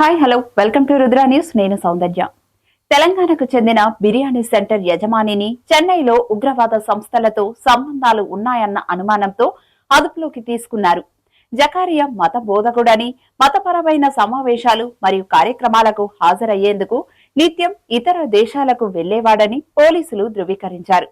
Hi hello welcome to Rudra news నేను సౌందర్య. తెలంగాణకు చెందిన బిర్యానీ సెంటర్ యజమానిని చెన్నైలో ఉగ్రవాద సంస్థలతో సంబంధాలు ఉన్నాయన్న అనుమానంతో అదుపులోకి తీసుకున్నారు. జకారియా మత బోధకుడని మతపరమైన సమావేశాలు మరియు కార్యక్రమాలకు హాజరయ్యేందుకు నిత్యం ఇతర దేశాలకు వెళ్ళేవాడని పోలీసులు ధృవీకరించారు.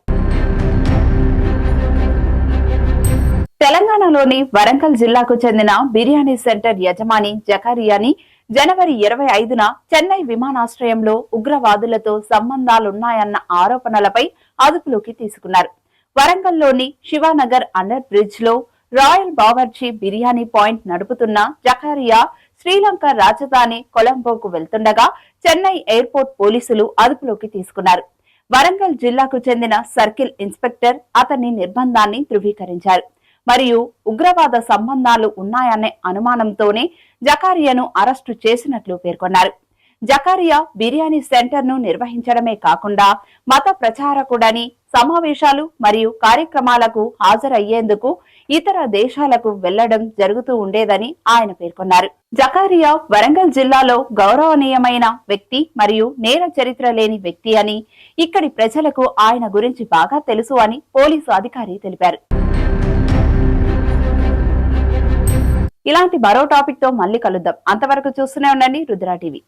తెలంగాణలోని వరంగల్ జిల్లాకు చెందిన బిర్యానీ సెంటర్ యజమాని జకారియాని జనవరి ఇరవై ఐదున చెన్నై విమానాశ్రయంలో ఉగ్రవాదులతో సంబంధాలున్నాయన్న ఆరోపణలపై అదుపులోకి తీసుకున్నారు. వరంగల్లోని శివానగర్ అండర్ బ్రిడ్జ్లో రాయల్ బావర్చి బిర్యానీ పాయింట్ నడుపుతున్న జకారియా శ్రీలంక రాజధాని కొలంబోకు వెళ్తుండగా చెన్నై ఎయిర్పోర్ట్ పోలీసులు అదుపులోకి తీసుకున్నారు. వరంగల్ జిల్లాకు చెందిన సర్కిల్ ఇన్స్పెక్టర్ అతని నిర్బంధాన్ని ధృవీకరించారు. మరియు ఉగ్రవాద సంబంధాలు ఉన్నాయనే అనుమానంతోనే జకారియాను అరెస్టు చేసినట్లు పేర్కొన్నారు. జకారియా బిర్యానీ సెంటర్ను నిర్వహించడమే కాకుండా మత ప్రచారకుడని సమావేశాలు మరియు కార్యక్రమాలకు హాజరయ్యేందుకు ఇతర దేశాలకు వెళ్ళడం జరుగుతూ ఉండేదని ఆయన పేర్కొన్నారు. జకారియా వరంగల్ జిల్లాలో గౌరవనీయమైన వ్యక్తి మరియు నేర చరిత్ర లేని వ్యక్తి అని ఇక్కడి ప్రజలకు ఆయన గురించి బాగా తెలుసు అని పోలీసు అధికారి తెలిపారు. ఇలాంటి మరో టాపిక్తో మళ్ళీ కలుద్దాం. అంతవరకు చూస్తూనే ఉండండి రుద్రా టీవీ.